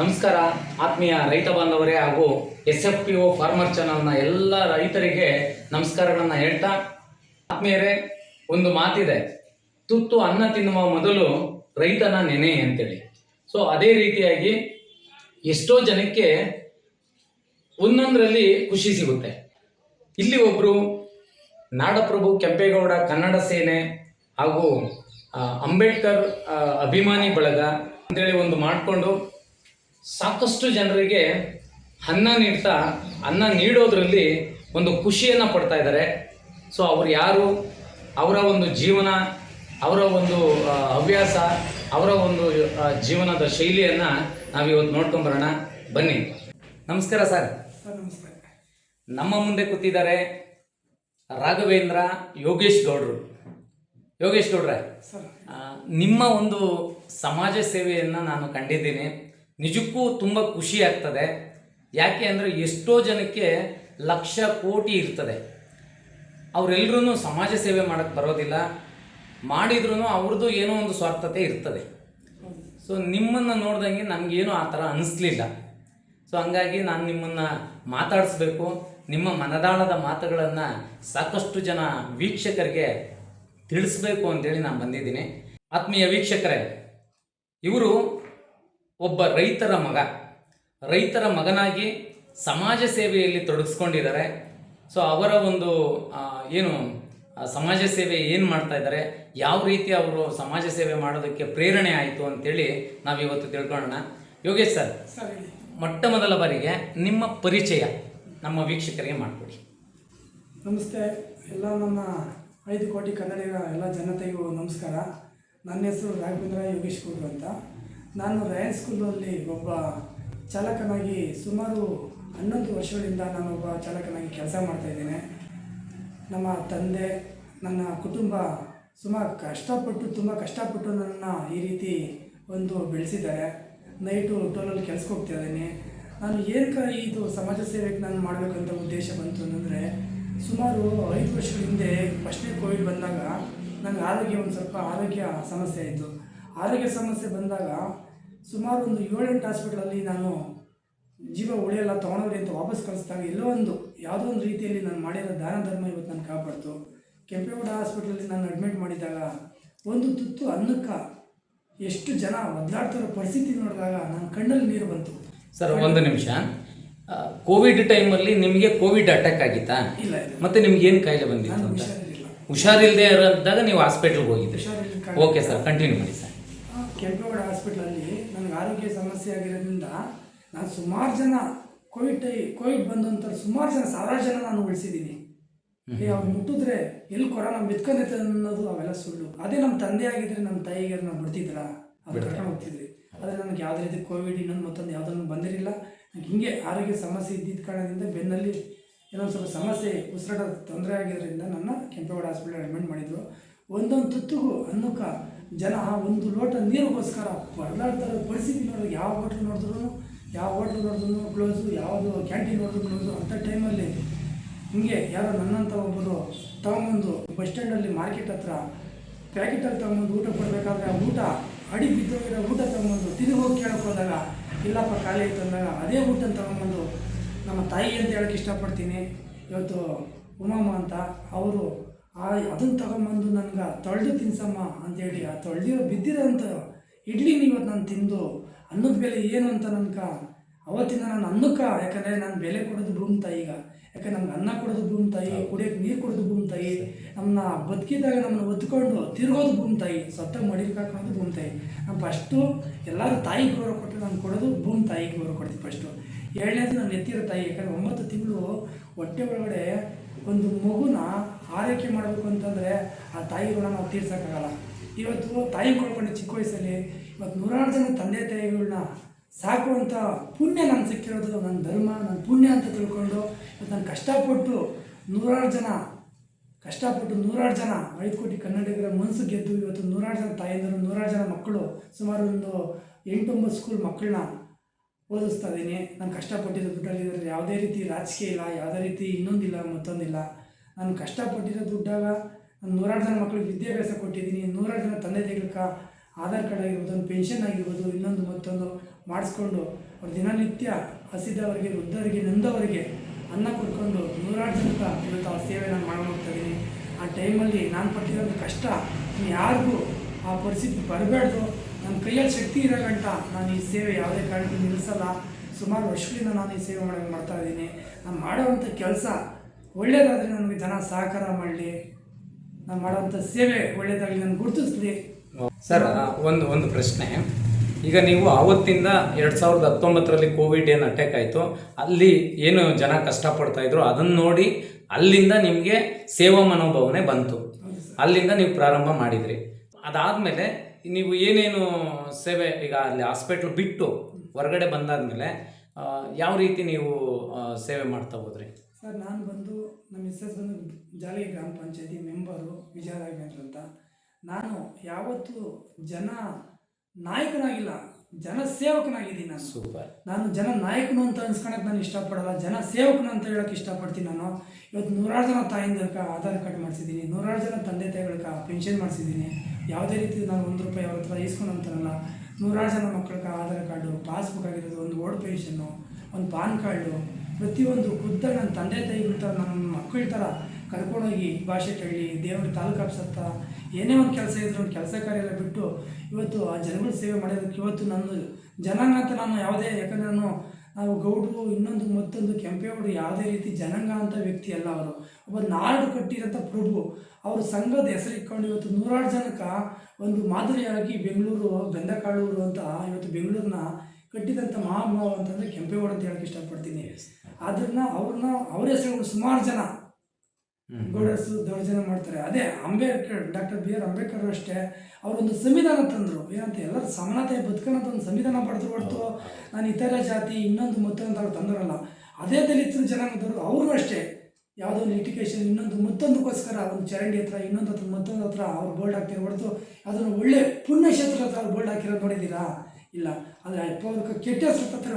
ನಮಸ್ಕಾರ, ಆತ್ಮೀಯ ರೈತ ಬಾಂಧವರೇ ಹಾಗೂ S F P O farmer ಚಾನಲ್ನ ಎಲ್ಲ ರೈತರಿಗೆ ನಮಸ್ಕಾರಗಳನ್ನು ಹೇಳ್ತಾ, ಆತ್ಮೀಯರೇ, ಒಂದು ಮಾತಿದೆ. ತುತ್ತು ಅನ್ನ ತಿನ್ನುವ ಮೊದಲು ರೈತನ ನೆನೆ ಅಂತೇಳಿ. ಸೊ ಅದೇ ರೀತಿಯಾಗಿ ಎಷ್ಟೋ ಜನಕ್ಕೆ ಒಂದೊಂದರಲ್ಲಿ ಖುಷಿ ಸಿಗುತ್ತೆ. ಇಲ್ಲಿ ಒಬ್ಬರು ನಾಡಪ್ರಭು ಕೆಂಪೇಗೌಡ ಕನ್ನಡ ಸೇನೆ ಹಾಗೂ ಅಂಬೇಡ್ಕರ್ ಅಭಿಮಾನಿ ಬಳಗ ಅಂತೇಳಿ ಒಂದು ಮಾಡಿಕೊಂಡು ಸಾಕಷ್ಟು ಜನರಿಗೆ ಅನ್ನ ನೀಡ್ತಾ ಅನ್ನ ನೀಡೋದರಲ್ಲಿ ಒಂದು ಖುಷಿಯನ್ನು ಪಡ್ತಾ ಇದ್ದಾರೆ ಸೊ ಅವರು ಯಾರು? ಅವರ ಒಂದು ಜೀವನ ಅವರ ಒಂದು ಹವ್ಯಾಸ ಅವರ ಒಂದು ಜೀವನದ ಶೈಲಿಯನ್ನು ನಾವಿವತ್ತು ನೋಡ್ಕೊಂಬರೋಣ ಬನ್ನಿ. ನಮಸ್ಕಾರ ಸರ್. ಸರ್ ನಮಸ್ತೆ. ನಮ್ಮ ಮುಂದೆ ಕೂತಿದ್ದಾರೆ ರಾಘವೇಂದ್ರ ಯೋಗೇಶ್ ಗೌಡ್ರು. ಯೋಗೇಶ್ ಗೌಡ್ರೆ ನಿಮ್ಮ ಒಂದು ಸಮಾಜ ಸೇವೆಯನ್ನು ನಾನು ಕಂಡಿದ್ದೀನಿ. ನಿಜಕ್ಕೂ ತುಂಬ ಖುಷಿ ಆಗ್ತದೆ. ಯಾಕೆ ಅಂದರೆ ಎಷ್ಟೋ ಜನಕ್ಕೆ ಲಕ್ಷ ಕೋಟಿ ಇರ್ತದೆ. ಅವರೆಲ್ಲರೂ ಸಮಾಜ ಸೇವೆ ಮಾಡೋಕ್ಕೆ ಬರೋದಿಲ್ಲ. ಮಾಡಿದ್ರೂ ಅವ್ರದ್ದು ಏನೋ ಒಂದು ಸ್ವಾರ್ಥತೆ ಇರ್ತದೆ. ಸೊ ನಿಮ್ಮನ್ನು ನೋಡ್ದಂಗೆ ನನಗೇನು ಆ ಥರ ಅನಿಸ್ಲಿಲ್ಲ. ಸೊ ಹಂಗಾಗಿ ನಾನು ನಿಮ್ಮನ್ನು ಮಾತಾಡಿಸ್ಬೇಕು. ನಿಮ್ಮ ಮನದಾಳದ ಮಾತುಗಳನ್ನು ಸಾಕಷ್ಟು ಜನ ವೀಕ್ಷಕರಿಗೆ ತಿಳಿಸ್ಬೇಕು ಅಂತೇಳಿ ನಾನು ಬಂದಿದ್ದೀನಿ. ಆತ್ಮೀಯ ವೀಕ್ಷಕರೇ, ಇವರು ಒಬ್ಬ ರೈತರ ಮಗ. ರೈತರ ಮಗನಾಗಿ ಸಮಾಜ ಸೇವೆಯಲ್ಲಿ ತೊಡಗಿಸ್ಕೊಂಡಿದ್ದಾರೆ. ಸೊ ಅವರ ಒಂದು ಏನು ಸಮಾಜ ಸೇವೆ ಏನು ಮಾಡ್ತಾ ಇದ್ದಾರೆ ಯಾವ ರೀತಿ ಅವರು ಸಮಾಜ ಸೇವೆ ಮಾಡೋದಕ್ಕೆ ಪ್ರೇರಣೆ ಆಯಿತು ಅಂತೇಳಿ ನಾವಿವತ್ತು ತಿಳ್ಕೊಳ್ಳೋಣ. Yogesh sir sir. ಮೊಟ್ಟ ಮೊದಲ ಬಾರಿಗೆ ನಿಮ್ಮ ಪರಿಚಯ ನಮ್ಮ ವೀಕ್ಷಕರಿಗೆ ಮಾಡಿಕೊಡಿ. ನಮಸ್ತೆ. ಎಲ್ಲ ನನ್ನ ಐದು ಕೋಟಿ ಕನ್ನಡಿಗರ ಎಲ್ಲ ಜನತೆಗೂ ನಮಸ್ಕಾರ. ನನ್ನ ಹೆಸರು ರಾಘವೇಂದ್ರ ಯೋಗೇಶ್ ಗೌಡ್ರು ಅಂತ. ನಾನು ರಯನ್ ಸ್ಕೂಲಲ್ಲಿ ಒಬ್ಬ ಚಾಲಕನಾಗಿ ಸುಮಾರು ಹನ್ನೊಂದು ವರ್ಷಗಳಿಂದ ನಾನೊಬ್ಬ ಚಾಲಕನಾಗಿ ಕೆಲಸ ಮಾಡ್ತಾಯಿದ್ದೇನೆ ನಮ್ಮ ತಂದೆ, ನನ್ನ ಕುಟುಂಬ ಸುಮಾರು ಕಷ್ಟಪಟ್ಟು, ತುಂಬ ಕಷ್ಟಪಟ್ಟು ನನ್ನ ಈ ರೀತಿ ಒಂದು ಬೆಳೆಸಿದ್ದಾರೆ. ನೈಟು ಟೋಲಲ್ಲಿ ಕೆಲ್ಸಕ್ಕೆ ಹೋಗ್ತಾ ಇದ್ದೀನಿ. ನಾನು ಏನಕ್ಕೆ ಇದು ಸಮಾಜ ಸೇವೆಗೆ ನಾನು ಮಾಡಬೇಕಂತ ಉದ್ದೇಶ ಬಂತು ಅಂತಂದರೆ ಸುಮಾರು ಐದು ವರ್ಷದ ಹಿಂದೆ ಫಸ್ಟ್ನೇ ಕೋವಿಡ್ ಬಂದಾಗ ನನಗೆ ಆರೋಗ್ಯ, ಒಂದು ಸ್ವಲ್ಪ ಆರೋಗ್ಯ ಸಮಸ್ಯೆ ಆಯಿತು. ಆರೋಗ್ಯ ಸಮಸ್ಯೆ ಬಂದಾಗ ಸುಮಾರು ಒಂದು ಏಳೆಂಟು ಹಾಸ್ಪಿಟ್ಲಲ್ಲಿ ನಾನು ಜೀವ ಉಳಿಯಲ್ಲ ತೊಗೊಂಡವ್ರಿ ಅಂತ ವಾಪಸ್ ಕಳಿಸ್ದಾಗ ಎಲ್ಲೋ ಒಂದು ಯಾವುದೋ ಒಂದು ರೀತಿಯಲ್ಲಿ ನಾನು ಮಾಡಿರೋ ದಾನ ಧರ್ಮ ಇವತ್ತು ನಾನು ಕಾಪಾಡ್ತು. ಕೆಂಪೇಗೌಡ ಹಾಸ್ಪಿಟ್ಲಲ್ಲಿ ನಾನು ಅಡ್ಮಿಟ್ ಮಾಡಿದಾಗ ಒಂದು ತುತ್ತು ಅನ್ನಕ್ಕ ಎಷ್ಟು ಜನ ಒದ್ದಾಡ್ತಿರೋ ಪರಿಸ್ಥಿತಿ ನೋಡಿದಾಗ ನನ್ನ ಕಣ್ಣಲ್ಲಿ ನೀರು ಬಂತು. ಸರ್ ಒಂದು ನಿಮಿಷ. ಕೋವಿಡ್ ಟೈಮಲ್ಲಿ ನಿಮಗೆ ಕೋವಿಡ್ ಅಟ್ಯಾಕ್ ಆಗಿತ್ತಾ? ಇಲ್ಲ ಮತ್ತೆ ನಿಮ್ಗೆ ಏನು ಕಾಯಿಲೆ ಬಂದಿತ್ತು ಅಂತ? ಹುಷಾರಿಲ್ಲದೆ ಇರೋದಾಗ ನೀವು ಹಾಸ್ಪಿಟ್ಲ್ಗೆ ಹೋಗಿದ್ರಿ. ಓಕೆ ಸರ್ ಕಂಟಿನ್ಯೂ ಮಾಡಿ ಸರ್ ಕೆಂಪೇಗೌಡ ಹಾಸ್ಪಿಟ್ಲಲ್ಲಿ ನನಗೆ ಆರೋಗ್ಯ ಸಮಸ್ಯೆ ಆಗಿರೋದ್ರಿಂದ ನಾನು ಸುಮಾರು ಜನ ಕೋವಿಡ್ ಟೈ ಕೋವಿಡ್ ಬಂದು ಅಂತ ಸುಮಾರು ಜನ ಸಾವಿರಾರು ಜನ ನಾನು ಉಳಿಸಿದ್ದೀನಿ. ಅವ್ರು ಮುಟ್ಟಿದ್ರೆ ಎಲ್ಲಿ ಕೊರೋನಾ ಮಿತ್ಕೊಂಡೈತೆ ಅನ್ನೋದು ಅವೆಲ್ಲ ಸುಳ್ಳು. ಅದೇ ನಮ್ಮ ತಂದೆ ಆಗಿದ್ರೆ ನಮ್ಮ ತಾಯಿಗೆ ನಾವು ಬಿಡ್ತಿದ್ರ? ಅದು ಕರ್ಕೊಂಡು ಹೋಗ್ತಿದ್ರಿ. ಆದರೆ ನನಗೆ ಯಾವುದೇ ರೀತಿ ಕೋವಿಡ್ ಇನ್ನೊಂದು ಮತ್ತೊಂದು ಯಾವುದನ್ನು ಬಂದಿರಲಿಲ್ಲ. ನನಗೆ ಹಿಂಗೆ ಆರೋಗ್ಯ ಸಮಸ್ಯೆ ಇದ್ದಿದ್ದ ಕಾರಣದಿಂದ ಬೆನ್ನಲ್ಲಿ ಏನೋ ಸ್ವಲ್ಪ ಸಮಸ್ಯೆ ಉಸಿರಾಟ ತೊಂದರೆ ಆಗಿರೋದ್ರಿಂದ ನನ್ನ ಕೆಂಪೇಗೌಡ ಹಾಸ್ಪಿಟಲ್ ಅಡ್ಮಿಟ್ ಮಾಡಿದ್ರು. ಒಂದೊಂದು ತುತ್ತಿಗೂ ಅನ್ನಕ್ಕೆ ಜನ ಒಂದು ಲೋಟ ನೀರಿಗೋಸ್ಕರ ಬರಲಾಡ್ತಾರೆ ಪರಿಸ್ಥಿತಿ ನೋಡಿದ್ರೆ ಯಾವ ಹೋಟ್ಲು ನೋಡಿದ್ರು ಯಾವ ಹೋಟ್ಲು ನೋಡಿದ್ರು ಕ್ಲೋಸು ಯಾವುದು ಕ್ಯಾಂಟೀನ್ ನೋಡಿದ್ರು ಕ್ಲೋಸು ಅಂಥ ಟೈಮಲ್ಲಿ ಹಿಂಗೆ ಯಾರೋ ನನ್ನಂಥ ಒಬ್ಬರು ತಗೊಂಬಂದು ಬಸ್ ಸ್ಟ್ಯಾಂಡಲ್ಲಿ ಮಾರ್ಕೆಟ್ ಹತ್ರ ಪ್ಯಾಕೆಟಲ್ಲಿ ತಗೊಂಬಂದು ಊಟ ಕೊಡಬೇಕಾದ್ರೆ ಆ ಊಟ ಅಡಿ ಬಿದ್ದೋಗಿರೋ ಊಟ ತಗೊಂಬಂದು ತಿಂದು ಹೋಗಿ ಕೇಳೋಕ್ಕೋದಾಗ ಇಲ್ಲಪ್ಪ ಖಾಲಿ ಆಯ್ತು ಅದೇ ಊಟನ ತಗೊಂಬಂದು ನಮ್ಮ ತಾಯಿ ಅಂತ ಹೇಳಕ್ಕೆ ಇಷ್ಟಪಡ್ತೀನಿ. ಇವತ್ತು ಉಮಾಮ ಅಂತ ಅವರು ಆ ಅದನ್ನು ತಗೊಂಬಂದು ನನಗೆ ತೊಳೆದು ತಿನ್ಸಮ್ಮ ಅಂತೇಳಿ ಆ ತೊಳೆದಿರೋ ಇಡ್ಲಿ ಇಡ್ಲಿನ ಇವತ್ತು ನಾನು ತಿಂದು ಅನ್ನದ ಬೆಲೆ ಏನು ಅಂತ ನನಗೆ ಅವತ್ತಿಂದ ನಾನು ಅನ್ನಕ್ಕೆ ಯಾಕಂದರೆ ನಾನು ಬೆಲೆ ಕೊಡೋದು ಭೂಮಿ ತಾಯಿಗ ಯಾಕಂದ್ರೆ ನಮ್ಗೆ ಅನ್ನ ಕೊಡೋದು ಭೂಮಿ ತಾಯಿ ಕುಡಿಯೋಕೆ ನೀರು ಕೊಡೋದು ಭೂಮಿ ತಾಯಿ ನಮ್ಮನ್ನ ಬದುಕಿದಾಗ ನಮ್ಮನ್ನು ಒತ್ಕೊಂಡು ತಿರ್ಗೋದು ಭೂಮಿ ತಾಯಿ ಸತ್ತ ಹಾಕೋದು ಭೂಮಿ ತಾಯಿ. ನಾನು ಫಸ್ಟು ಎಲ್ಲರೂ ತಾಯಿ ಗೌರವ ಕೊಟ್ಟರೆ ನಾನು ಕೊಡೋದು ಭೂಮಿ ತಾಯಿಗೆ ಗೌರವ ಕೊಡ್ತೀನಿ ಫಸ್ಟು ಎರಡನೇದು ನಾನು ಎತ್ತಿರೋ ತಾಯಿ ಯಾಕಂದರೆ ಒಂಬತ್ತು ತಿಂಗಳು ಹೊಟ್ಟೆ ಒಳಗಡೆ ಒಂದು ಮಗುನ ಆರೈಕೆ ಮಾಡಬೇಕು ಅಂತಂದರೆ ಆ ತಾಯಿ ಋಣ ನಾವು ತೀರ್ಸೋಕ್ಕಾಗಲ್ಲ. ಇವತ್ತು ತಾಯಿ ಕೊಡ್ಕೊಂಡು ಚಿಕ್ಕ ವಯಸ್ಸಲ್ಲಿ, ಇವತ್ತು ನೂರಾರು ಜನ ತಂದೆ ತಾಯಿಗಳನ್ನ ಸಾಕುವಂಥ ಪುಣ್ಯ ನಾನು ಸಿಕ್ಕಿರೋದು ನನ್ನ ಧರ್ಮ ನನ್ನ ಪುಣ್ಯ ಅಂತ ತಿಳ್ಕೊಂಡು ಇವತ್ತು ನಾನು ಕಷ್ಟಪಟ್ಟು ನೂರಾರು ಜನ, ಕಷ್ಟಪಟ್ಟು ನೂರಾರು ಜನ ಐದು ಕೋಟಿ ಕನ್ನಡಿಗರ ಮನಸ್ಸು ಗೆದ್ದು ಇವತ್ತು ನೂರಾರು ಜನ ತಾಯಂದಿರು ನೂರಾರು ಜನ ಮಕ್ಕಳು, ಸುಮಾರು ಒಂದು ಎಂಟೊಂಬತ್ತು ಸ್ಕೂಲ್ ಮಕ್ಕಳನ್ನ ಓದಿಸ್ತಾ ಇದ್ದೀನಿ. ನಾನು ಕಷ್ಟಪಟ್ಟಿದ್ದು ದುಡ್ಡಲ್ಲಿ ಯಾವುದೇ ರೀತಿ ರಾಜಕೀಯ ಇಲ್ಲ, ಯಾವುದೇ ರೀತಿ ಇನ್ನೊಂದಿಲ್ಲ, ಮತ್ತೊಂದಿಲ್ಲ. ನಾನು ಕಷ್ಟಪಟ್ಟಿರೋ ದುಡ್ಡಾಗ ನಾನು ನೂರಾರು ಜನ ಮಕ್ಕಳಿಗೆ ವಿದ್ಯಾಭ್ಯಾಸ ಕೊಟ್ಟಿದ್ದೀನಿ, ನೂರಾರು ಜನ ತಂದೆ ತಾಯಿಗಳಿಗೆ ಆಧಾರ್ ಕಾರ್ಡ್ ಆಗಿರ್ಬೋದು ಒಂದು ಪೆನ್ಷನ್ ಆಗಿರ್ಬೋದು, ಇನ್ನೊಂದು ಮತ್ತೊಂದು ಮಾಡಿಸ್ಕೊಂಡು ಅವ್ರ ದಿನನಿತ್ಯ ಹಸಿದವರಿಗೆ, ವೃದ್ಧರಿಗೆ, ನೊಂದವರಿಗೆ ಅನ್ನ ಕೊಡ್ಕೊಂಡು ನೂರಾರು ಜನಕ್ಕೆ ಇವತ್ತು ಆ ಸೇವೆ ನಾನು ಇದ್ದೀನಿ ಆ ಟೈಮಲ್ಲಿ ನಾನು ಪಟ್ಟಿರೋದು ಕಷ್ಟ ಯಾರಿಗೂ ಆ ಪರಿಸ್ಥಿತಿ ಬರಬಾರ್ದು ನನ್ನ ಕೈಯಲ್ಲಿ ಶಕ್ತಿ ಇರೋ ಗಂಟ ನಾನು ಈ ಸೇವೆ ಯಾವುದೇ ಕಾರಣಕ್ಕೂ ನಿಲ್ಲಿಸಲ್ಲ. ಸುಮಾರು ವರ್ಷಗಳಿಂದ ನಾನು ಈ ಸೇವೆ ಮಾಡ್ತಾ ಇದ್ದೀನಿ ನಾನು ಮಾಡೋವಂಥ ಕೆಲಸ ಒಳ್ಳೆಯದಾದರೆ ನನಗೆ ಜನ ಸಹಕಾರ ಮಾಡಲಿ. ನಾನು ಮಾಡೋಂಥ ಸೇವೆ ಒಳ್ಳೆಯದಾಗಲಿ ನಾನು ಗುರುತಿಸ್ಲಿ. ಸರ್ ಒಂದು ಒಂದು ಪ್ರಶ್ನೆ. ಈಗ ನೀವು ಆವತ್ತಿಂದ ಎರಡು ಸಾವಿರದ ಹತ್ತೊಂಬತ್ತರಲ್ಲಿ ಕೋವಿಡ್ ಏನು ಅಟ್ಯಾಕ್ ಆಯಿತು? ಅಲ್ಲಿ ಏನು ಜನ ಕಷ್ಟಪಡ್ತಾ ಇದ್ರು? ಅದನ್ನು ನೋಡಿ ಅಲ್ಲಿಂದ ನಿಮಗೆ ಸೇವಾ ಮನೋಭಾವನೆ ಬಂತು. ಅಲ್ಲಿಂದ ನೀವು ಪ್ರಾರಂಭ ಮಾಡಿದ್ರಿ. ಅದಾದಮೇಲೆ ನೀವು ಏನೇನು ಸೇವೆ ಈಗ ಅಲ್ಲಿ ಹಾಸ್ಪಿಟ್ಲ್ ಬಿಟ್ಟು ಹೊರಗಡೆ ಬಂದಾದ ಮೇಲೆ ಯಾವ ರೀತಿ ನೀವು ಸೇವೆ ಮಾಡ್ತಾ ಹೋದ್ರಿ? ಸರ್ ನಾನು ಬಂದು ನಮ್ಮ ಮಿಸ್ಸಸ್ ಬಂದು ಜಾಲಿ ಗ್ರಾಮ ಪಂಚಾಯತಿ ಮೆಂಬರು ವಿಜಯರಾಘವೇಂದ್ರ ಅಂತ. ನಾನು ಯಾವತ್ತೂ ಜನ ನಾಯಕನಾಗಿಲ್ಲ ಜನ ಸೇವಕನಾಗಿದ್ದೀನಿ ನಾನು. ಸೂಪರ್. ನಾನು ಜನ ನಾಯಕನು ಅಂತ ಅನ್ಸ್ಕೊಳಕ್ಕೆ ನಾನು ಇಷ್ಟಪಡಲ್ಲ ಜನ ಸೇವಕನು ಅಂತ ಹೇಳಕ್ಕೆ ಇಷ್ಟಪಡ್ತೀನಿ ನಾನು. ಇವತ್ತು ನೂರಾರು ಜನ ತಾಯಿಂದರ್ಕ ಆಧಾರ್ ಕಾರ್ಡ್ ಮಾಡಿಸಿದ್ದೀನಿ ನೂರಾರು ಜನ ತಂದೆ ತಾಯಿಗಳ್ಕ ಪೆನ್ಷನ್ ಮಾಡಿಸಿದ್ದೀನಿ. ಯಾವುದೇ ರೀತಿ ನಾನು ಒಂದು ರೂಪಾಯಿ ಅವ್ರ ಹತ್ರ ಇಸ್ಕೊಂಡು ಅಂತಾರಲ್ಲ ನೂರಾರು ಜನ ಮಕ್ಕಳಿಗೆ ಆಧಾರ್ ಕಾರ್ಡು ಪಾಸ್ಬುಕ್ ಆಗಿರೋದು ಒಂದು ಓಲ್ಡ್ ಪೆನ್ಷನ್ನು ಒಂದು ಪಾನ್ ಕಾರ್ಡು ಪ್ರತಿಯೊಂದು ಖುದ್ದ ನನ್ನ ತಂದೆ ತಾಯಿಗಳ ಥರ ನನ್ನ ಮಕ್ಕಳ ಥರ ಕರ್ಕೊಂಡೋಗಿ ಭಾಷೆ ಕೇಳಿ, ದೇವ್ರ ತಾಲೂಕು ಆಫೀಸ್ ಏನೇ ಒಂದು ಕೆಲಸ ಇದ್ರೂ ಒಂದು ಕೆಲಸ ಕಾರ್ಯ ಎಲ್ಲ ಬಿಟ್ಟು ಇವತ್ತು ಆ ಜನಗಳ ಸೇವೆ ಮಾಡೋದಕ್ಕೆ ಇವತ್ತು ನಂದು ಜನಾಂಗ ಅಂತ ನಾನು ಯಾವುದೇ, ಯಾಕಂದರೆ ನಾನು, ನಾವು ಗೌಡ್ರು, ಇನ್ನೊಂದು ಮತ್ತೊಂದು ಕೆಂಪೇಗೌಡರು ಯಾವುದೇ ರೀತಿ ಜನಾಂಗ ಅಂತ ವ್ಯಕ್ತಿ ಅಲ್ಲ ಅವರು. ಒಬ್ಬ ನಾಡು ಕಟ್ಟಿರೋಂಥ ಪ್ರಭು, ಅವರು ಸಂಘದ ಹೆಸರು ಇಟ್ಕೊಂಡು ಇವತ್ತು ನೂರಾರು ಜನಕ್ಕೆ ಒಂದು ಮಾದರಿಯಾಗಿ ಬೆಂಗಳೂರು, ಬೆಂದಕಾಳೂರು ಅಂತ ಇವತ್ತು ಬೆಂಗಳೂರನ್ನ ಕಟ್ಟಿದಂಥ ಮಹಾನುಭಾವ ಅಂತಂದರೆ ಕೆಂಪೇಗೌಡ ಅಂತ ಹೇಳಕ್ಕೆ ಇಷ್ಟಪಡ್ತೀನಿ. ಅದನ್ನ ಅವ್ರನ್ನ ಅವ್ರ ಹೆಸರುಗಳು ಸುಮಾರು ಜನ ಗೌಡರ್ಸು ದೌರ್ಜನ್ಯ ಮಾಡ್ತಾರೆ. ಅದೇ Ambedkar doctor B R Ambedkar ಅಷ್ಟೇ ಅವರೊಂದು ಸಂವಿಧಾನ ತಂದರು. ಏನಂತ ಎಲ್ಲರ ಸಮಾನತೆ ಬದುಕನ್ನೋದು ಒಂದು ಸಂವಿಧಾನ ಪಡೆದ್ರು ಹೊರತು ನಾನು ಇತರ ಜಾತಿ ಇನ್ನೊಂದು ಮತ್ತೊಂದು ಅವ್ರು ತಂದರಲ್ಲ ಅದೇ ದಲಿತರು ಜನಾಂಗದವರು ಅವರು ಅಷ್ಟೇ. ಯಾವುದೋ ಒಂದು ಎಜುಕೇಷನ್ ಇನ್ನೊಂದು ಮತ್ತೊಂದಕ್ಕೋಸ್ಕರ ಒಂದು ಚರಂಡಿ ಹತ್ರ ಇನ್ನೊಂದು ಹತ್ರ ಮತ್ತೊಂದು ಹತ್ರ ಅವ್ರು ಬೋಲ್ಡ್ ಹಾಕ್ತಾರೆ ಹೊರತು ಅದನ್ನು ಒಳ್ಳೆ ಪುಣ್ಯಕ್ಷೇತ್ರ ಹತ್ರ ಅವ್ರು ಬೋಲ್ಡ್ ಹಾಕಿರೋದು ನೋಡಿದ್ದೀರಾ? ಇಲ್ಲ. ಆದರೆ ಅವ್ರ ಕೆಟ್ಟ ಹತ್ರ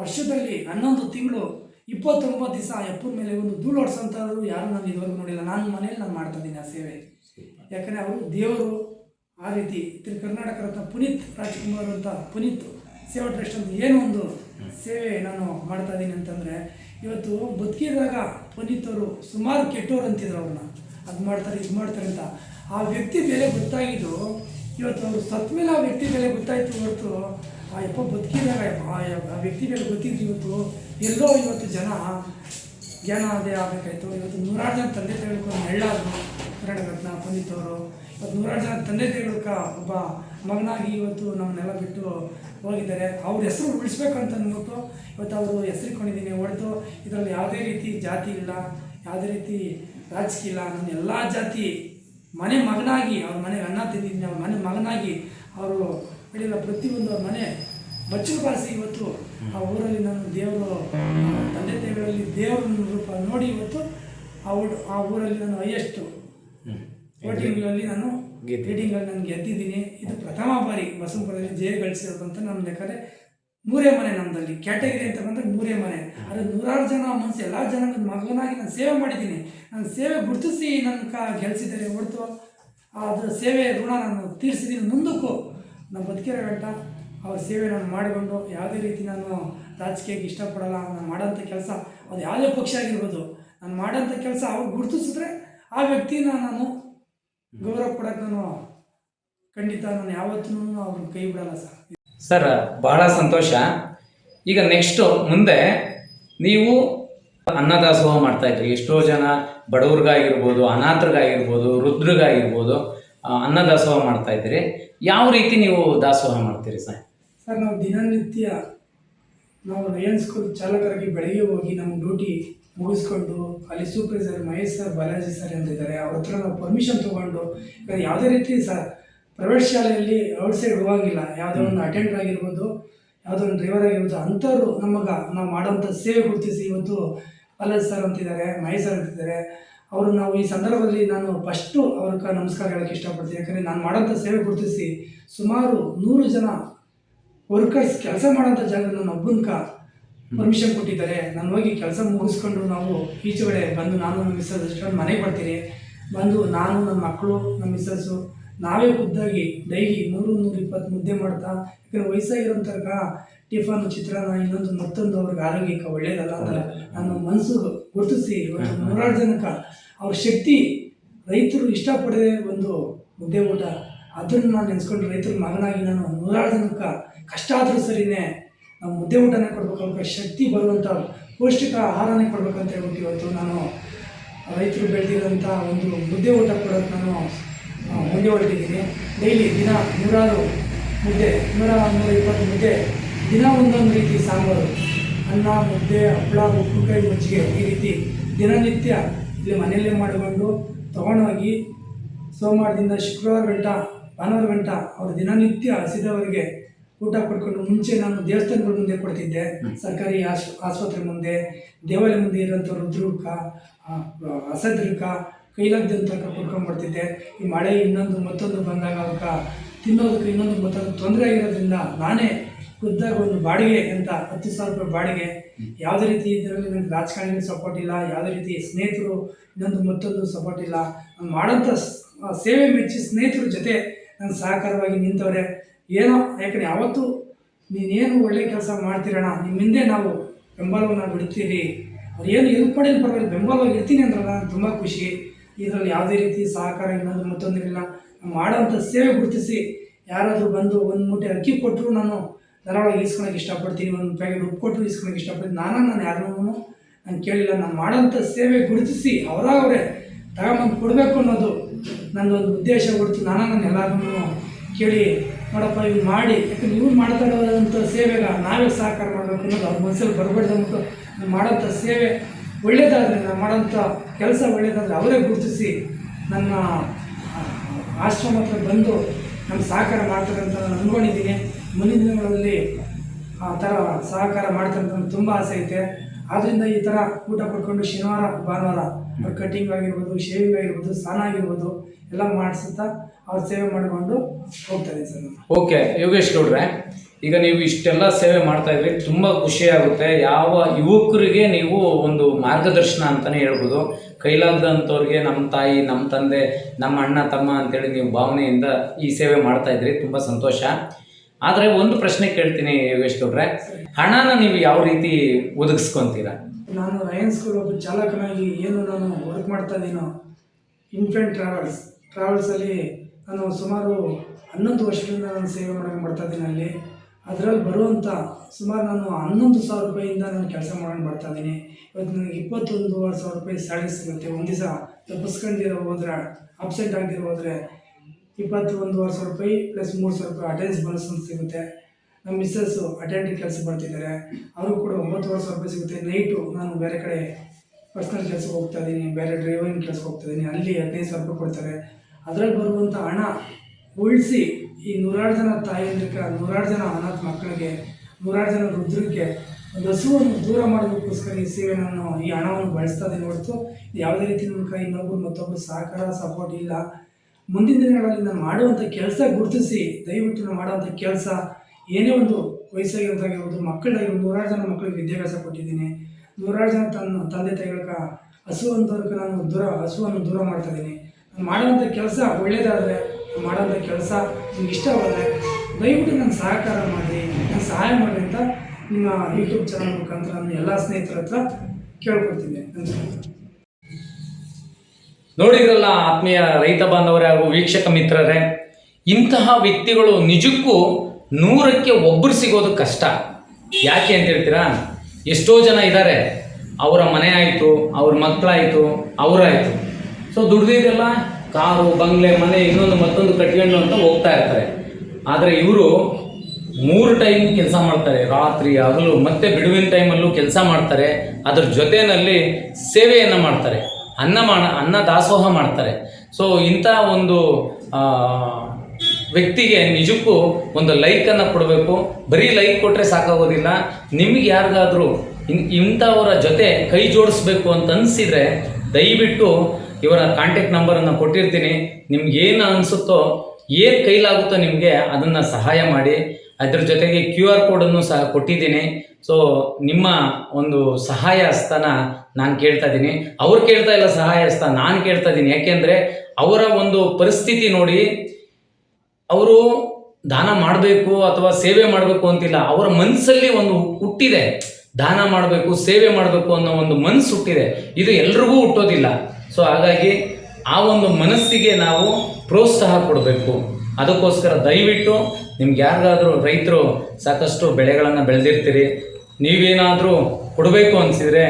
ವರ್ಷದಲ್ಲಿ ಹನ್ನೊಂದು ತಿಂಗಳು ಇಪ್ಪತ್ತೊಂಬತ್ತು ದಿವಸ ಅಪ್ಪನ ಮೇಲೆ ಒಂದು ಧೂಳು ಹೊಡ್ಸೋಂಥವ್ರು ಯಾರು ನಾನು ಇದುವರೆಗೂ ನೋಡಿಲ್ಲ. ನಾನು ಮನೇಲಿ ನಾನು ಮಾಡ್ತಾ ಇದ್ದೀನಿ ಆ ಸೇವೆ. ಯಾಕಂದರೆ ಅವರು ದೇವರು ಆ ರೀತಿ ತಿರು ಕರ್ನಾಟಕ ರತ್ನ ಪುನೀತ್ ರಾಜ್ಕುಮಾರ್ ಅಂತ ಪುನೀತ್ ಸೇವಾ ಟ್ರಸ್ಟ್ ಅಂತ ಏನೋ ಒಂದು ಸೇವೆ ನಾನು ಮಾಡ್ತಾ ಇದ್ದೀನಿ ಅಂತಂದರೆ ಇವತ್ತು ಬದುಕಿದಾಗ ಪುನೀತ್ ಅವರು ಸುಮಾರು ಕೆಟ್ಟವ್ರು ಅಂತಿದ್ರು ಅವ್ರನ್ನ. ಅದು ಮಾಡ್ತಾರೆ ಇದು ಮಾಡ್ತಾರೆ ಅಂತ. ಆ ವ್ಯಕ್ತಿ ಬೆಲೆ ಗೊತ್ತಾಗಿದ್ದು ಇವತ್ತು ಅವರು ಸತ್ ಮೇಲೆ ಆ ವ್ಯಕ್ತಿ ಮೇಲೆ ಗೊತ್ತಾಯಿತು ಹೊರತು ಆ ಯಪ್ಪ ಬದುಕಿದಾಗ ಆ ವ್ಯಕ್ತಿ ಮೇಲೆ ಗೊತ್ತಿದ್ದು ಇವತ್ತು ಎಲ್ಲೋ ಇವತ್ತು ಜನ ಜ್ಞಾನ ಅದೇ ಆಗಬೇಕಾಯ್ತು. ಇವತ್ತು ನೂರಾರು ಜನ ತಂದೆ ತಾಯಿಗಳು ನೆಳ್ಳಾದ್ರು ಕರ್ನಾಟಕ ರತ್ನ ಪಂಡಿತವರು. ಇವತ್ತು ನೂರಾರು ಜನ ತಂದೆ ತಾಯಿಗಳಕ್ಕ ಒಬ್ಬ ಮಗನಾಗಿ ಇವತ್ತು ನಮ್ಮನ್ನೆಲ್ಲ ಬಿಟ್ಟು ಹೋಗಿದ್ದಾರೆ. ಅವ್ರ ಹೆಸರು ಉಳಿಸ್ಬೇಕಂತ ಅಂದ್ಬಿಟ್ಟು ಇವತ್ತು ಅವರು ಹೆಸರಿಕೊಂಡಿದ್ದೀನಿ. ಹೊಡೆದು ಇದರಲ್ಲಿ ಯಾವುದೇ ರೀತಿ ಜಾತಿ ಇಲ್ಲ, ಯಾವುದೇ ರೀತಿ ರಾಜಕೀಯ ಇಲ್ಲ. ನಾನು ಎಲ್ಲ ಜಾತಿ ಮನೆ ಮಗನಾಗಿ ಅವ್ರ ಮನೆಗೆ ಅನ್ನ ತಿಂದಿದ್ದೀನಿ ಅವ್ರ ಮನೆ ಮಗನಾಗಿ ಅವರು ಬೆಳೆಯುವ ಪ್ರತಿಯೊಂದು ಅವ್ರ ಮನೆ ಬಚ್ಚಲು ಬಾರಿಸಿ ಇವತ್ತು. ಆ ಊರಲ್ಲಿ ನಾನು ದೇವರು ತಂದೆ ತಾಯಿಗಳಲ್ಲಿ ದೇವರ ರೂಪ ನೋಡಿ ಇವತ್ತು ಆ ಊರು ಆ ಊರಲ್ಲಿ ನಾನು ಹೈಯೆಸ್ಟು. ವೋಟಿಂಗ್ಗಳಲ್ಲಿ ನಾನು ಗೆದ್ದೆ. ರೀಡಿಂಗಲ್ಲಿ ನಾನು ಗೆದ್ದಿದ್ದೀನಿ. ಇದು ಪ್ರಥಮ ಬಾರಿ ಬಸವಪುರದಲ್ಲಿ ಜಯ ಗಳಿಸಿರೋದು ಅಂತ ನಮ್ಮ ಲೆಕ್ಕದೆ ಮೂರೇ ಮನೆ ನಮ್ಮದಲ್ಲಿ ಕ್ಯಾಟಗರಿ ಅಂತ ಬಂದರೆ ಮೂರೇ ಮನೆ. ಅದು ನೂರಾರು ಜನ ಮನಸ್ಸು ಎಲ್ಲ ಜನ ಮಗನಾಗಿ ನಾನು ಸೇವೆ ಮಾಡಿದ್ದೀನಿ. ನಾನು ಸೇವೆ ಗುರುತಿಸಿ ನನ್ನ ಕ ಗೆಲ್ಸಿದ್ದಾರೆ ಹೊರತು. ಅದರ ಸೇವೆ ಋಣ ನಾನು ತೀರಿಸಿದ್ದೀನಿ. ಮುಂದಕ್ಕೂ ನಮ್ಮ ಬದುಕಿರೋ ಗಂಟ ಅವ್ರ ಸೇವೆ ನಾನು ಮಾಡಿಕೊಂಡು ಯಾವುದೇ ರೀತಿ ನಾನು ರಾಜಕೀಯಕ್ಕೆ ಇಷ್ಟಪಡಲ್ಲ. ನಾನು ಮಾಡೋಂಥ ಕೆಲಸ ಅದು ಯಾವುದೇ ಪಕ್ಷ ಆಗಿರ್ಬೋದು. ನಾನು ಮಾಡೋಂಥ ಕೆಲಸ ಅವ್ರು ಗುರುತಿಸಿದ್ರೆ ಆ ವ್ಯಕ್ತಿನ ನಾನು ಗೌರವ ಕೊಡೋಕೆ ನಾನು ಖಂಡಿತ ನಾನು ಯಾವತ್ತೂ ಅವ್ರನ್ನ ಕೈ ಬಿಡಲ್ಲ ಸರ್. ಸರ್ ಬಹಳ ಸಂತೋಷ. ಈಗ ನೆಕ್ಸ್ಟು ಮುಂದೆ ನೀವು ಅನ್ನದಾಸೋಹ ಮಾಡ್ತಾ ಇದ್ರಿ. ಎಷ್ಟೋ ಜನ ಬಡವ್ರಿಗಾಗಿರ್ಬೋದು ಅನಾಥರಿಗಾಗಿರ್ಬೋದು ವೃದ್ಧರಿಗಾಗಿರ್ಬೋದು ಆ, ಅನ್ನದಾಸೋಹ ಮಾಡ್ತಾ ಯಾವ ರೀತಿ ನೀವು ದಾಸೋಹ ಮಾಡ್ತೀರಿ ಸರ್? ಸರ್ ನಾವು ದಿನನಿತ್ಯ ನಾವು ಲಯನ್ಸ್ ಸ್ಕೂಲ್ ಚಾಲಕರಾಗಿ ಬೆಳಗ್ಗೆ ಹೋಗಿ ನಮ್ಮ ಡ್ಯೂಟಿ ಮುಗಿಸ್ಕೊಂಡು ಅಲ್ಲಿ supervisor Mahesh sir Balaji sir ಅಂತ ಇದ್ದಾರೆ ಅವ್ರ ಹತ್ರ ನಾವು ಪರ್ಮಿಷನ್ ತೊಗೊಂಡು ಯಾವುದೇ ರೀತಿ ಸರ್ ಪ್ರೈವೇಟ್ ಶಾಲೆಯಲ್ಲಿ ಔಟ್ ಸೈಡ್ ಹೋಗಂಗಿಲ್ಲ. ಯಾವುದೋ ಒಂದು ಅಟೆಂಡರ್ ಆಗಿರ್ಬೋದು ಯಾವುದೋ ಒಂದು ಡ್ರೈವರ್ ಆಗಿರ್ಬೋದು ಅಂಥವ್ರು ನಮಗೆ ನಾವು ಮಾಡೋಂಥ ಸೇವೆ ಗುರುತಿಸಿ ಇವತ್ತು ಬಾಲಾಜಿ ಸರ್ ಅಂತಿದ್ದಾರೆ ಮಹೇಶ್ ಸರ್ ಅಂತಿದ್ದಾರೆ. ಅವರು ನಾವು ಈ ಸಂದರ್ಭದಲ್ಲಿ ನಾನು ಫಸ್ಟು ಅವ್ರಿಗೆ ನಮಸ್ಕಾರ ಹೇಳೋಕ್ಕೆ ಇಷ್ಟಪಡ್ತೀನಿ. ಯಾಕಂದರೆ ನಾನು ಮಾಡೋಂಥ ಸೇವೆ ಗುರುತಿಸಿ ಸುಮಾರು ನೂರು ಜನ ವರ್ಕರ್ಸ್ ಕೆಲಸ ಮಾಡೋಂಥ ಜಾಗ ನನ್ನ ಒಬ್ಬನಕ ಪರ್ಮಿಷನ್ ಕೊಟ್ಟಿದ್ದಾರೆ. ನಾನು ಹೋಗಿ ಕೆಲಸ ಮುಗಿಸ್ಕೊಂಡು ನಾವು ಈಚೆಗಡೆ ಬಂದು ನಾನು ನಮ್ಮ ಮಿಸ್ಸಸ್ ಅಷ್ಟೊಂದು ಮನೆಗೆ ಬರ್ತೀನಿ. ಬಂದು ನಾನು ನನ್ನ ಮಕ್ಕಳು ನಮ್ಮ ಮಿಸ್ಸಸ್ಸು ನಾವೇ ಖುದ್ದಾಗಿ ಡೈಲಿ ನೂರು ನೂರ ಇಪ್ಪತ್ತು ಮುದ್ದೆ ಮಾಡ್ತಾ ಯಾಕಂದರೆ ವಯಸ್ಸಾಗಿರೋಂಥ ಟಿಫನ್ ಚಿತ್ರಾನ್ನ ಇನ್ನೊಂದು ಮತ್ತೊಂದು ಅವ್ರಿಗೆ ಆರೋಗ್ಯಕ್ಕೆ ಒಳ್ಳೇದಲ್ಲ ಅಂತ ನನ್ನ ಮನಸ್ಸು ಗುರುತಿಸಿ ಇವತ್ತು ನೂರಾರು ಜನಕ್ಕೆ ಅವ್ರ ಶಕ್ತಿ ರೈತರು ಇಷ್ಟಪಡದೆ ಒಂದು ಮುದ್ದೆ ಊಟ ಅದನ್ನು ನಾನು ನೆನೆಸ್ಕೊಂಡು ರೈತರ ಮಗನಾಗಿ ನಾನು ನೂರಾರು ಜನಕ್ಕೆ ಕಷ್ಟ ಆದರೂ ಸರಿನೇ ನಾವು ಮುದ್ದೆ ಊಟನೇ ಕೊಡ್ಬೇಕು ಶಕ್ತಿ ಬರುವಂಥ ಪೌಷ್ಟಿಕ ಆಹಾರನೇ ಕೊಡ್ಬೇಕಂತ ಹೇಳ್ಬಿಟ್ಟು ಇವತ್ತು ನಾನು ರೈತರು ಬೆಳೆದಿರೋಂಥ ಒಂದು ಮುದ್ದೆ ಊಟ ಕೊಡೋಕೆ ನಾನು ಮುಂದೆ ಹೊರಟಿದ್ದೀನಿ. ಡೈಲಿ ದಿನ ನೂರಾರು ಮುದ್ದೆ ನೂರ ನೂರ ಇಪ್ಪತ್ತು ಮುದ್ದೆ ದಿನ ಒಂದೊಂದು ರೀತಿ ಸಾಂಬಾರು ಅನ್ನ ಮುದ್ದೆ ಹಪ್ಪಳ ಉಪ್ಪುಕಾಯಿ ಮಜ್ಜಿಗೆ ಈ ರೀತಿ ದಿನನಿತ್ಯ ಇಲ್ಲಿ ಮನೆಯಲ್ಲೇ ಮಾಡಿಕೊಂಡು ತಗೊಂಡೋಗಿ ಸೋಮವಾರದಿಂದ ಶುಕ್ರವಾರ ಗಂಟ ಭಾನುವಾರ ಗಂಟ ಅವರು ದಿನನಿತ್ಯ ಹಸಿದವರಿಗೆ ಊಟ ಕೊಡ್ಕೊಂಡು ಮುಂಚೆ ನಾನು ದೇವಸ್ಥಾನಗಳ ಮುಂದೆ ಕೊಡ್ತಿದ್ದೆ. ಸರ್ಕಾರಿ ಆಸ್ ಆಸ್ಪತ್ರೆ ಮುಂದೆ ದೇವಾಲಯ ಮುಂದೆ ಇರೋಂಥ ರುದ್ರೂಕ ಅಸದ್ರಕ ಕೈಲಾಗ್ದಂತ ಕೊಡ್ಕೊಂಡು ಬರ್ತಿದ್ದೆ ಈ ಮಳೆ ಇನ್ನೊಂದು ಮತ್ತೊಂದು ಬಂದಾಗ ಅವಕ್ಕೆ ತಿನ್ನೋದಕ್ಕೆ ಇನ್ನೊಂದು ಮತ್ತೊಂದು ತೊಂದರೆ ಆಗಿರೋದ್ರಿಂದ ನಾನೇ ಖುದ್ದಾಗ ಒಂದು ಬಾಡಿಗೆ ಅಂತ ಹತ್ತು ಸಾವಿರ ರೂಪಾಯಿ ಬಾಡಿಗೆ. ಯಾವುದೇ ರೀತಿ ಇದರಲ್ಲಿ ನನಗೆ ರಾಜಕಾರಣಿ ಸಪೋರ್ಟ್ ಇಲ್ಲ, ಯಾವುದೇ ರೀತಿ ಸ್ನೇಹಿತರು ಇನ್ನೊಂದು ಮತ್ತೊಂದು ಸಪೋರ್ಟ್ ಇಲ್ಲ. ನಾನು ಮಾಡೋಂಥ ಸೇವೆ ಮೆಚ್ಚಿ ಸ್ನೇಹಿತರ ಜೊತೆ ನಾನು ಸಹಕಾರವಾಗಿ ನಿಂತವ್ರೆ. ಏನೋ, ಯಾಕಂದರೆ ಯಾವತ್ತೂ ನೀನೇನು ಒಳ್ಳೆ ಕೆಲಸ ಮಾಡ್ತಿರೋಣ ನಿಮ್ಮ ಹಿಂದೆ ನಾವು ಬೆಂಬಲವನ್ನು ಬಿಡ್ತೀರಿ. ಅವ್ರು ಏನು ಹೆಲ್ಪ್ ಪರವಾಗಿ ಪರವಾಗಿಲ್ಲ, ಬೆಂಬಲವಾಗಿ ಇರ್ತೀನಿ ಅಂದ್ರಲ್ಲ, ನಾನು ತುಂಬ ಖುಷಿ. ಇದರಲ್ಲಿ ಯಾವುದೇ ರೀತಿ ಸಹಕಾರ ಇನ್ನೊಂದು ಮತ್ತೊಂದಿರಲಿಲ್ಲ ನಾನು ಮಾಡೋಂಥ ಸೇವೆ ಗುರುತಿಸಿ ಯಾರಾದರೂ ಬಂದು ಒಂದು ಮೂಟೆ ಅಕ್ಕಿ ಕೊಟ್ಟರು ನಾನು ಧಾರಾಳವಾಗಿ ಈಸ್ಕೊಳಕ್ಕೆ ಇಷ್ಟಪಡ್ತೀನಿ, ಒಂದು ಪ್ಯಾಕೆಟ್ ಉಪ್ಪು ಕೊಟ್ಟರು ಇಸ್ಕೊಳಕ್ಕೆ ಇಷ್ಟಪಡ್ತೀನಿ. ನಾನು ನಾನು ಯಾರನ್ನೂ ನಾನು ಕೇಳಿಲ್ಲ. ನಾನು ಮಾಡೋಂಥ ಸೇವೆ ಗುರುತಿಸಿ ಅವರವರೇ ತಗೊಂಬಂದು ಕೊಡಬೇಕು ಅನ್ನೋದು ನನ್ನದೊಂದು ಉದ್ದೇಶ ಕೊಡ್ತು ನಾನು ನಾನು ಎಲ್ಲರನ್ನೂ ಕೇಳಿ, ನೋಡಪ್ಪ ಇವ್ನು ಮಾಡಿ, ಯಾಕಂದ್ರೆ ಇವ್ರು ಮಾಡ್ತಾ ಇರೋದಂಥ ಸೇವೆಗೆ ನಾವೇ ಸಹಕಾರ ಮಾಡಬೇಕು ಅನ್ನೋದು ಅವ್ರ ಮನಸ್ಸಲ್ಲಿ ಬರಬಾರ್ದು ಅಂದ್ಬಿಟ್ಟು ನಾನು ಮಾಡೋಂಥ ಸೇವೆ ಒಳ್ಳೆಯದಾದ್ರೆ ನಾನು ಮಾಡೋಂಥ ಕೆಲಸ ಒಳ್ಳೇದಾದರೆ ಅವರೇ ಗುರುತಿಸಿ ನನ್ನ ಆಶ್ರಮಕ್ಕೆ ಬಂದು ನಮ್ಮ ಸಹಕಾರ ಮಾಡ್ತಾರೆ ಅಂತ ನಾನು ಅಂದ್ಕೊಂಡಿದ್ದೀನಿ ಮುಂದಿನ ದಿನಗಳಲ್ಲಿ ಆ ಥರ ಸಹಕಾರ ಮಾಡ್ತಾರೆ ಅಂತ ನನಗೆ ತುಂಬ ಆಸೆ ಐತೆ. ಆದ್ದರಿಂದ ಈ ಥರ ಊಟ ಪಡ್ಕೊಂಡು ಶನಿವಾರ, ಭಾನುವಾರ ಅವ್ರ ಕಟ್ಟಿಂಗ್ ಆಗಿರ್ಬೋದು ಶೇವಿಂಗ್ ಆಗಿರ್ಬೋದು, ಸ್ನಾನ ಆಗಿರ್ಬೋದು ಎಲ್ಲ ಮಾಡಿಸುತ್ತಾ ಅವ್ರ ಸೇವೆ ಮಾಡಿಕೊಂಡು ಹೋಗ್ತಾ ಸರ್ ಓಕೆ ಯೋಗೇಶ್ ಗೌಡ್ರೆ ಈಗ ನೀವು ಇಷ್ಟೆಲ್ಲ ಸೇವೆ ಮಾಡ್ತಾ ಇದ್ರಿ ತುಂಬ ಖುಷಿಯಾಗುತ್ತೆ ಯಾವ ಯುವಕರಿಗೆ ನೀವು ಒಂದು ಮಾರ್ಗದರ್ಶನ ಅಂತಲೇ ಹೇಳ್ಬೋದು. ಕೈಲಾದಂಥವ್ರಿಗೆ ನಮ್ಮ ತಾಯಿ ನಮ್ಮ ತಂದೆ, ನಮ್ಮ ಅಣ್ಣ, ತಮ್ಮ ಅಂತೇಳಿ ನೀವು ಭಾವನೆಯಿಂದ ಈ ಸೇವೆ ಮಾಡ್ತಾ ಇದ್ರಿ. ತುಂಬ ಸಂತೋಷ. ಆದರೆ ಒಂದು ಪ್ರಶ್ನೆ ಕೇಳ್ತೀನಿ ಯೋಗೇಶ್ ಗೌಡ್ರೆ. ಹಣನ ನೀವು ಯಾವ ರೀತಿ ಒದಗಿಸ್ಕೊಂತೀರಾ? ನಾನು ರಯನ್ ಸ್ಕೂಲ್ ಒಬ್ಬ ಚಾಲಕನಾಗಿ ಏನು ನಾನು ವರ್ಕ್ ಮಾಡ್ತಾ ಇದ್ದೀನೋ ಇನ್ಫೆಂಟ್ ಟ್ರಾವೆಲ್ಸ್ ಟ್ರಾವೆಲ್ಸಲ್ಲಿ ನಾನು ಸುಮಾರು ಹನ್ನೊಂದು ವರ್ಷದಿಂದ ನಾನು ಸೇವೆ ಮಾಡೋಕೆ ಮಾಡ್ತಾ ಇದ್ದೀನಿ ಅಲ್ಲಿ. ಅದರಲ್ಲಿ ಬರುವಂಥ ಸುಮಾರು ನಾನು ಹನ್ನೊಂದು ಸಾವಿರ ರೂಪಾಯಿಯಿಂದ ನಾನು ಕೆಲಸ ಮಾಡೋಣ ಬರ್ತಾ ಇದ್ದೀನಿ. ಇವತ್ತು ನನಗೆ ಇಪ್ಪತ್ತೊಂದೂವರೆ ಸಾವಿರ ರೂಪಾಯಿ ಸ್ಯಾಲರಿ ಸಿಗುತ್ತೆ. ಒಂದು ದಿವಸ ತಪ್ಪಿಸ್ಕೊಂಡಿರೋ ಹೋದ್ರೆ ಅಬ್ಸೆಂಟ್ ಆಗದಿರೋ ಹೋದರೆ ಇಪ್ಪತ್ತೊಂದೂವರೆ ಸಾವಿರ ರೂಪಾಯಿ ಪ್ಲಸ್ ಮೂರು ಸಾವಿರ ರೂಪಾಯಿ ಅಟೆಂಡೆನ್ಸ್ ಬೋನಸ್ ಅಂತ ಸಿಗುತ್ತೆ. ನಮ್ಮ ಮಿಸ್ಸಸ್ಸು ಅಟೆಂಡಿಂಗ್ ಕೆಲಸ ಬರ್ತಿದ್ದಾರೆ. ಅವರು ಕೂಡ ಒಂಬತ್ತುವರೆ ಸಾವಿರ ರೂಪಾಯಿ ಸಿಗುತ್ತೆ. ನೈಟು ನಾನು ಬೇರೆ ಕಡೆ ಪರ್ಸ್ನಲ್ ಕೆಲಸಕ್ಕೆ ಹೋಗ್ತಾ ಇದ್ದೀನಿ. ಬೇರೆ ಡ್ರೈವರಿಂಗ್ ಕೆಲಸಕ್ಕೆ ಹೋಗ್ತಾ ಇದ್ದೀನಿ. ಅಲ್ಲಿ ಹದಿನೈದು ಸಾವಿರ ರೂಪಾಯಿ ಕೊಡ್ತಾರೆ. ಅದರಲ್ಲಿ ಬರುವಂಥ ಹಣ ಉಳಿಸಿ ಈ ನೂರಾರು ಜನ ತಾಯಂದಿರಿಗೆ ನೂರಾರು ಜನ ಅನಾಥ ಮಕ್ಕಳಿಗೆ, ನೂರಾರು ಜನ ವೃದ್ಧರಿಗೆ ಒಂದು ಹಸುವನ್ನು ದೂರ ಮಾಡೋದಕ್ಕೋಸ್ಕರ ಈ ಸೇವೆ ನಾನು ಈ ಹಣವನ್ನು ಬಳಸ್ತಾ ಇದ್ದೀನಿ ಹೊರತು ಯಾವುದೇ ರೀತಿ ಕೈ ಇನ್ನೊಬ್ಬರು ಮತ್ತೊಬ್ಬರು ಸಹಕಾರ ಸಪೋರ್ಟ್ ಇಲ್ಲ. ಮುಂದಿನ ದಿನಗಳಲ್ಲಿ ನಾನು ಮಾಡುವಂಥ ಕೆಲಸ ಗುರುತಿಸಿ, ದಯವಿಟ್ಟು ನಾನು ಮಾಡುವಂಥ ಕೆಲಸ ಏನೇ ಒಂದು ವಯಸ್ಸಾಗಿರೋದಾಗಿರ್ಬೋದು, ಮಕ್ಕಳಾಗಿರ್ಬೋದು, ನೂರಾರು ಜನ ಮಕ್ಕಳಿಗೆ ವಿದ್ಯಾಭ್ಯಾಸ ಕೊಟ್ಟಿದ್ದೀನಿ. ನೂರಾರು ಜನ ತನ್ನ ತಂದೆ ತಾಯಿಗಳ ಹಸು ಅಂತವ್ರಿಗೆ ನಾನು ದೂರ, ಹಸುವನ್ನು ದೂರ ಮಾಡ್ತಾ ಇದ್ದೀನಿ. ನಾನು ಮಾಡುವಂಥ ಕೆಲಸ ಒಳ್ಳೇದಾದರೆ ನಾನು ಮಾಡೋಂಥ ಕೆಲಸ ನಿಮ್ಗೆ ಇಷ್ಟವಾದರೆ ದಯವಿಟ್ಟು ನನ್ನ ಸಹಕಾರ ಮಾಡಿ ನನ್ನ ಸಹಾಯ ಮಾಡಿ ಅಂತ ನಿಮ್ಮ ಯೂಟ್ಯೂಬ್ ಚಾನಲ್ ಮುಖಾಂತರ ನನ್ನ ಎಲ್ಲ ಸ್ನೇಹಿತರ ಹತ್ರ ಕೇಳ್ಕೊಡ್ತೀನಿ ನೋಡಿದ್ರಲ್ಲ ಆತ್ಮೀಯ ರೈತ ಬಾಂಧವರೇ ಹಾಗೂ ವೀಕ್ಷಕ ಮಿತ್ರರೇ, ಇಂತಹ ವ್ಯಕ್ತಿಗಳು ನಿಜಕ್ಕೂ ನೂರಕ್ಕೆ ಒಬ್ಬರು ಸಿಗೋದು ಕಷ್ಟ. ಯಾಕೆ ಅಂತ ಹೇಳ್ತೀರಾ? ಎಷ್ಟೋ ಜನ ಇದ್ದಾರೆ, ಅವರ ಮನೆ ಆಯಿತು, ಅವ್ರ ಮಕ್ಕಳಾಯಿತು, ಅವರಾಯಿತು. ಸೊ ದುಡ್ದಿದ್ದೆಲ್ಲ ಕಾರು, ಬಂಗ್ಲೆ, ಮನೆ, ಇನ್ನೊಂದು ಮತ್ತೊಂದು ಕಟ್ಕೊಂಡು ಅಂತ ಹೋಗ್ತಾ ಇರ್ತಾರೆ. ಆದರೆ ಇವರು ಮೂರು ಟೈಮ್ ಕೆಲಸ ಮಾಡ್ತಾರೆ. ರಾತ್ರಿ ಹಗಲು ಮತ್ತೆ ಬಿಡುವಿನ ಟೈಮಲ್ಲೂ ಕೆಲಸ ಮಾಡ್ತಾರೆ. ಅದ್ರ ಜೊತೆಯಲ್ಲಿ ಸೇವೆಯನ್ನು ಮಾಡ್ತಾರೆ. ಅನ್ನ ಮಾಡ, ಅನ್ನ ದಾಸೋಹ ಮಾಡ್ತಾರೆ. ಸೊ ಇಂಥ ಒಂದು ವ್ಯಕ್ತಿಗೆ ನಿಜಕ್ಕೂ ಒಂದು ಲೈಕನ್ನು ಕೊಡಬೇಕು. ಬರೀ ಲೈಕ್ ಕೊಟ್ಟರೆ ಸಾಕಾಗೋದಿಲ್ಲ. ನಿಮಗೆ ಯಾರಿಗಾದರೂ ಇನ್, ಇಂಥವರ ಜೊತೆ ಕೈ ಜೋಡಿಸ್ಬೇಕು ಅಂತ ಅನಿಸಿದರೆ ದಯವಿಟ್ಟು ಇವರ ಕಾಂಟ್ಯಾಕ್ಟ್ ನಂಬರನ್ನು ಕೊಟ್ಟಿರ್ತೀನಿ. ನಿಮ್ಗೆ ಏನು ಅನಿಸುತ್ತೋ, ಏನು ಕೈಲಾಗುತ್ತೋ ನಿಮಗೆ ಅದನ್ನು ಸಹಾಯ ಮಾಡಿ. ಅದ್ರ ಜೊತೆಗೆ ಕ್ಯೂ ಆರ್ ಕೋಡನ್ನು ಸಹ ಕೊಟ್ಟಿದ್ದೀನಿ. ಸೊ ನಿಮ್ಮ ಒಂದು ಸಹಾಯ ಹಸ್ತನ ನಾನು ಕೇಳ್ತಾ ಇದ್ದೀನಿ. ಅವ್ರು ಕೇಳ್ತಾ ಇಲ್ಲ ಸಹಾಯ ಹಸ್ತ, ನಾನು ಕೇಳ್ತಾ ಇದ್ದೀನಿ. ಯಾಕೆಂದರೆ ಅವರ ಒಂದು ಪರಿಸ್ಥಿತಿ ನೋಡಿ, ಅವರು ದಾನ ಮಾಡಬೇಕು ಅಥವಾ ಸೇವೆ ಮಾಡಬೇಕು ಅಂತಿಲ್ಲ, ಅವರ ಮನಸ್ಸಲ್ಲಿ ಒಂದು ಹುಟ್ಟಿದೆ. ದಾನ ಮಾಡಬೇಕು, ಸೇವೆ ಮಾಡಬೇಕು ಅನ್ನೋ ಒಂದು ಮನಸ್ಸು ಹುಟ್ಟಿದೆ. ಇದು ಎಲ್ರಿಗೂ ಹುಟ್ಟೋದಿಲ್ಲ. ಸೊ ಹಾಗಾಗಿ ಆ ಒಂದು ಮನಸ್ಸಿಗೆ ನಾವು ಪ್ರೋತ್ಸಾಹ ಕೊಡಬೇಕು. ಅದಕ್ಕೋಸ್ಕರ ದಯವಿಟ್ಟು ನಿಮ್ಗೆ ಯಾರಿಗಾದರೂ ರೈತರು ಸಾಕಷ್ಟು ಬೆಳೆಗಳನ್ನು ಬೆಳೆದಿರ್ತೀರಿ, ನೀವೇನಾದರೂ ಕೊಡಬೇಕು ಅನಿಸಿದರೆ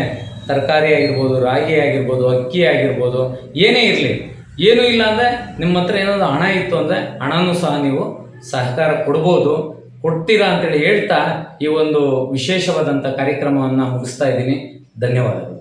ತರಕಾರಿ ಆಗಿರ್ಬೋದು, ರಾಗಿ ಆಗಿರ್ಬೋದು, ಅಕ್ಕಿ ಆಗಿರ್ಬೋದು, ಏನೇ ಇರಲಿ, ಏನೂ ಇಲ್ಲ ಅಂದರೆ ನಿಮ್ಮ ಹತ್ರ ಏನಾದರೂ ಹಣ ಇತ್ತು ಅಂದರೆ ಹಣನೂ ಸಹ ನೀವು ಸಹಕಾರ ಕೊಡ್ಬೋದು. ಕೊಡ್ತೀರಾ ಅಂತೇಳಿ ಹೇಳ್ತಾ ಈ ಒಂದು ವಿಶೇಷವಾದಂಥ ಕಾರ್ಯಕ್ರಮವನ್ನು ಮುಗಿಸ್ತಾ ಇದ್ದೀನಿ. ಧನ್ಯವಾದಗಳು.